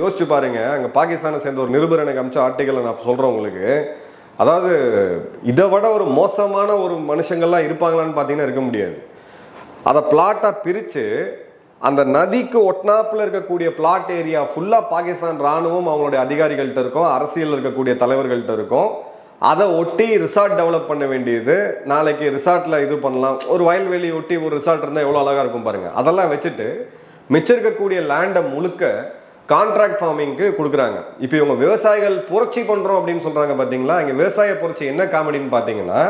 யோசிச்சு பாருங்க. அங்கே பாகிஸ்தானை சேர்ந்த ஒரு நிருபர் எனக்கு அமிச்ச ஆர்டிக்கலை நான் சொல்கிறேன் உங்களுக்கு. அதாவது இதை விட ஒரு மோசமான ஒரு மனுஷங்கள்லாம் இருப்பாங்களான்னு பார்த்தீங்கன்னா இருக்க முடியாது. அதை பிளாட்டாக பிரித்து அந்த நதிக்கு ஒட்னாப்பில் இருக்கக்கூடிய பிளாட் ஏரியா ஃபுல்லாக பாகிஸ்தான் ராணுவம் அவங்களுடைய அதிகாரிகள்கிட்ட இருக்கும் அரசியல் இருக்கக்கூடிய தலைவர்கள்ட்ட இருக்கும். அதை ஒட்டி ரிசார்ட் டெவலப் பண்ண வேண்டியது. நாளைக்கு ரிசார்ட்டில் இது பண்ணலாம். ஒரு வயல்வெளி ஒட்டி ஒரு ரிசார்ட் இருந்தால் எவ்வளோ அழகாக இருக்கும் பாருங்கள் அதெல்லாம் வச்சுட்டு மிச்சம் இருக்கக்கூடிய லேண்டை முழுக்க கான்ட்ராக்ட் ஃபார்மிங்க்கு கொடுக்குறாங்க. இப்போ இவங்க விவசாயிகள் புரட்சி பண்ணுறோம் அப்படின்னு சொல்கிறாங்க பார்த்தீங்களா இங்கே விவசாய புரட்சி என்ன காமெடின்னு பார்த்தீங்கன்னா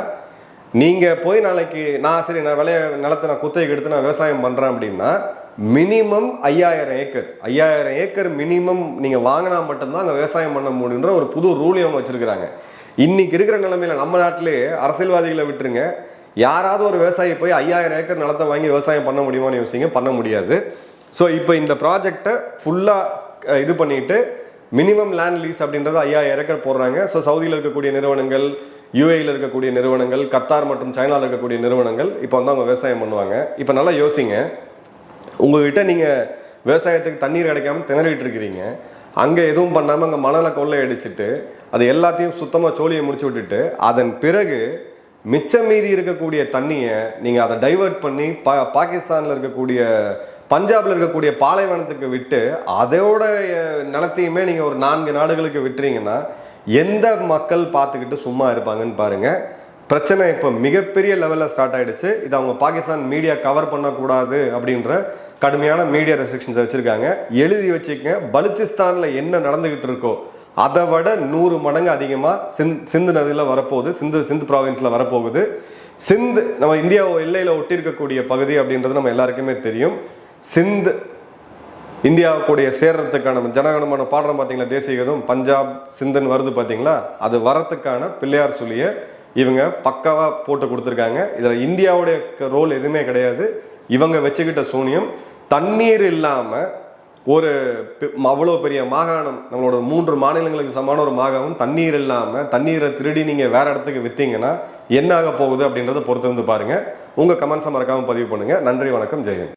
நீங்கள் போய் நாளைக்கு நான் சரி நான் விளைய நிலத்தை நான் குத்தகைக்கு எடுத்து நான் விவசாயம் பண்ணுறேன் அப்படின்னா மினிமம் ஐயாயிரம் ஏக்கர். ஐயாயிரம் ஏக்கர் மினிமம் நீங்கள் வாங்கினா மட்டும்தான் அங்கே விவசாயம் பண்ண முடியுன்ற ஒரு புது ரூலையும் அவங்க வச்சுருக்கிறாங்க. இன்றைக்கி இருக்கிற நிலைமையில நம்ம நாட்டிலே அரசியல்வாதிகளை விட்டுருங்க. யாராவது ஒரு விவசாயி போய் ஐயாயிரம் ஏக்கர் நிலத்தை வாங்கி விவசாயம் பண்ண முடியுமான்னு யோசிங்க. பண்ண முடியாது. ஸோ இப்போ இந்த ப்ராஜெக்டை ஃபுல்லாக இது பண்ணிட்டு மினிமம் லேண்ட் லீஸ் அப்படின்றது ஐயாயிரம் ஏக்கர் போடுறாங்க. ஸோ சவுதியில் இருக்கக்கூடிய நிறுவனங்கள் யூஏயில் இருக்கக்கூடிய நிறுவனங்கள் கத்தார் மற்றும் சைனாவில் இருக்கக்கூடிய நிறுவனங்கள் இப்போ வந்து அவங்க விவசாயம் பண்ணுவாங்க. இப்போ நல்லா யோசிங்க. உங்ககிட்ட நீங்கள் விவசாயத்துக்கு தண்ணீர் கிடைக்காம திணறிட்டு இருக்கிறீங்க. அங்கே எதுவும் பண்ணாமல் அங்கே மணலை கொள்ளை அடிச்சுட்டு அது எல்லாத்தையும் சுத்தமாக சோழியை முடிச்சு விட்டுட்டு அதன் பிறகு மிச்சம் மீதி இருக்கக்கூடிய தண்ணியை நீங்கள் அதை டைவர்ட் பண்ணி பா பாகிஸ்தானில் இருக்கக்கூடிய பஞ்சாபில் இருக்கக்கூடிய பாலைவனத்துக்கு விட்டு அதோட நிலத்தையுமே நீங்கள் ஒரு நான்கு நாடுகளுக்கு விட்டுறீங்கன்னா எந்த மக்கள் பார்த்துக்கிட்டு சும்மா இருப்பாங்கன்னு பாருங்கள் பிரச்சனை இப்போ மிகப்பெரிய லெவலில் ஸ்டார்ட் ஆகிடுச்சு இது அவங்க பாகிஸ்தான் மீடியா கவர் பண்ணக்கூடாது அப்படின்ற கடுமையான மீடியா ரெஸ்ட்ரிக்ஷன்ஸ் வச்சுருக்காங்க. எழுதி வச்சுக்கங்க. பலுச்சிஸ்தானில் என்ன நடந்துக்கிட்டு இருக்கோ அதை விட நூறு மடங்கு அதிகமாக சிந்த் சிந்து நதியில் வரப்போகுது. சிந்து சிந்து ப்ராவின்ஸில் வரப்போகுது. சிந்து நம்ம இந்தியா எல்லையில் ஒட்டியிருக்கக்கூடிய பகுதி அப்படின்றது நம்ம எல்லாருக்குமே தெரியும். சிந்து இந்தியாவுக்குடைய சேர்றதுக்கான ஜனகணமான பாடுறோம் பார்த்தீங்களா? தேசிய கீதம் பஞ்சாப் சிந்தன் வருது பார்த்தீங்களா? அது வரத்துக்கான பிள்ளையார் சொல்லியை இவங்க பக்காவாக போட்டு கொடுத்துருக்காங்க. இதில் இந்தியாவுடைய ரோல் எதுவுமே கிடையாது. இவங்க வச்சுக்கிட்ட சூனியம் தண்ணீர் இல்லாமல் ஒரு பெ- அவ்வளோ பெரிய மாகாணம் நம்மளோட மூன்று மாநிலங்களுக்கு சமான ஒரு மாகாணம் தண்ணீர் இல்லாமல் தண்ணீரை திருடி நீங்கள் வேறு இடத்துக்கு விற்றீங்கன்னா என்ன ஆக போகுது அப்படின்றத பொறுத்து வந்து உங்கள் கமெண்ட்ஸை மறக்காமல் பதிவு பண்ணுங்கள் நன்றி வணக்கம் ஜெயன்